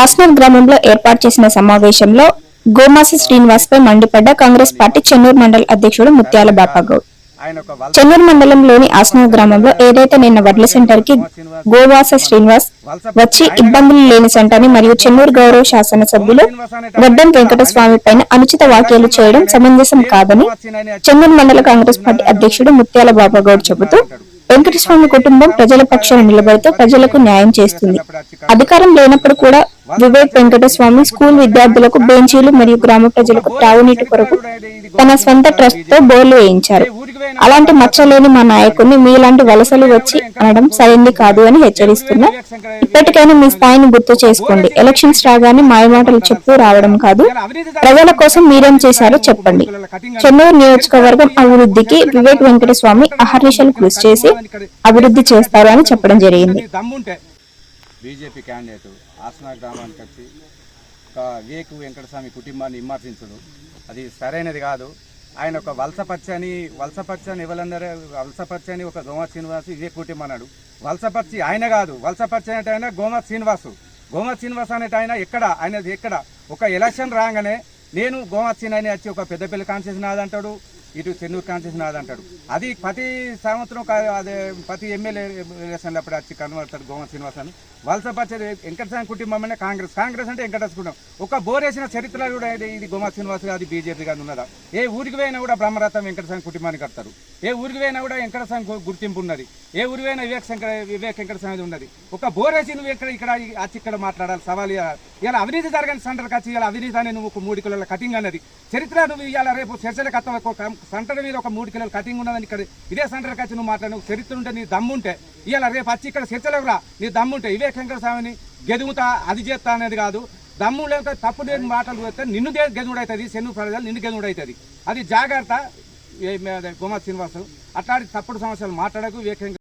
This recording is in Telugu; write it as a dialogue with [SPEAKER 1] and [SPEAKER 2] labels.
[SPEAKER 1] ఆస్నర్ గ్రామంలో ఏర్పాటు చేసిన సమావేశంలో గోమాస శ్రీనివాస్ పై మండిపడ్డ కాంగ్రెస్ పార్టీ చెన్నూరు మండల అధ్యక్షుడు ముత్యాల బాపాగౌడ్. చెన్నూరు మండలంలోని ఆస్నర్ గ్రామంలో ఏదైతే నిన్న వడ్ల సెంటర్కి గోవాస శ్రీనివాస్ వచ్చి ఇబ్బందులు లేని సెంటర్ని మరియు చెన్నూరు గౌరవ శాసన సభ్యులు గడ్డం వెంకటస్వామి పైన అనుచిత వ్యాఖ్యలు చేయడం సమంజసం కాదని చెన్నూరు మండల కాంగ్రెస్ పార్టీ అధ్యక్షుడు ముత్యాల బాబాగౌడ్ చెబుతూ వెంకటస్వామి కుటుంబం ప్రజల పక్షాన నిలబడితే ప్రజలకు న్యాయం చేస్తుంది. అధికారం లేనప్పుడు కూడా వివేక్ వెంకటస్వామి స్కూల్ విద్యార్థులకు బెంచీలు మరియు గ్రామ ప్రజలకు తాగునీటి కొరకు తన స్వంత ట్రస్ట్తో బోర్లు వేయించారు. అలాంటి మచ్చలేని మా నాయకుడిని మీలాంటి వలసలు వచ్చి అనడం సరైంది కాదు అని హెచ్చరిస్తున్నా. ఇప్పటికైనా మీ స్థాయిని గుర్తు చేసుకోండి. ఎలక్షన్స్ రాగానే మాయమాటలు చెప్పు రావడం కాదు. ప్రజల కోసం మీరేం చేశారో చెప్పండి. చెన్నూరు నియోజకవర్గం అభివృద్ధికి వివేక్ వెంకటస్వామి అహర్నిశలు కృషి చేసి అభివృద్ధి చేస్తారు అని చెప్పడం జరిగింది.
[SPEAKER 2] బీజేపీ క్యాండిడేట్ ఆసనా గ్రామానికి వచ్చి ఒక వివేక్ వెంకటస్వామి కుటుంబాన్ని విమర్శించడు. అది సరైనది కాదు. ఆయన ఒక వలసపచ్చని వలసపచ్చని వలసపచ్చి అని ఎవరందరూ వలసపచ్చి ఒక గోమా శ్రీనివాస్ ఇదే కుటుంబం అన్నాడు. వలసపచ్చి ఆయన కాదు. వలసపచ్చి అనేట ఆయన గోమా శ్రీనివాసు. గోమా శ్రీనివాస్ అనేట ఆయన ఎక్కడ? ఆయనది ఎక్కడ? ఒక ఎలక్షన్ రాగానే నేను గోమా అని వచ్చి ఒక పెద్దపల్లి కాన్సెషన్ నాదంటాడు ఇటు చెన్నూరు కాన్స్టిట్యూషన్ అంటాడు. అది ప్రతి సంవత్సరం అదే ప్రతి ఎమ్మెల్యే ఎలక్షన్లు అప్పుడు వచ్చి కనబడతాడు గోమా శ్రీనివాస్ అని వెంకటస్వామి కుటుంబమనే కాంగ్రెస్. కాంగ్రెస్ అంటే వెంకటేశ్వర కుటుంబం ఒక బోరేసిన చరిత్ర కూడా ఇది- గోమ శ్రీనివాస్ అది బీజేపీ కానీ ఉన్నదా? ఏ ఊరికి పోయినా కూడా బ్రహ్మరథం వెంకటస్వామి కుటుంబానికి కడతారు. ఏ ఊరికి పోయినా కూడా వెంకటస్వామి గుర్తింపు ఉన్నది. ఏ ఊరికి పోయినా వివేక్ శంకర వివేక్ వెంకటస్వామి ఉన్నది. ఒక బోరేసి నువ్వు ఇక్కడ ఇక్కడ వచ్చి ఇక్కడ మాట్లాడాలి సవాల్ ఇవ్వాలి. ఇలా అవినీతి జరగని సెంటర్కి వచ్చి ఇలా అవినీతి అని నువ్వు మూడు కిలోల కటింగ్ అన్నది. చరిత్ర నువ్వు ఇవాళ రేపు చర్చలకు కథ సెంటర్ మీద ఒక మూడు కిలోలు కటింగ్ ఉన్నదని ఇక్కడ ఇదే సెంటర్కి వచ్చి నువ్వు మాట్లాడు చరిత్ర ఉంటే నీ దమ్ముంటే. ఇవాళ రేపు వచ్చి ఇక్కడ చర్చలకు రా నీ దమ్ముంటే. ఇవే శంకర స్వామిని గెదుగుతా అది చేస్తా అనేది కాదు. దమ్ము లేకపోతే తప్పు లేని మాటలు పెడితే నిన్ను గే- శను ప్రజలు నిన్ను గెదుగుడు అది జాగ్రత్త. ఏ- మే- శ్రీనివాసు. అట్లాంటి తప్పుడు సమస్యలు మాట్లాడకు వివేకంగా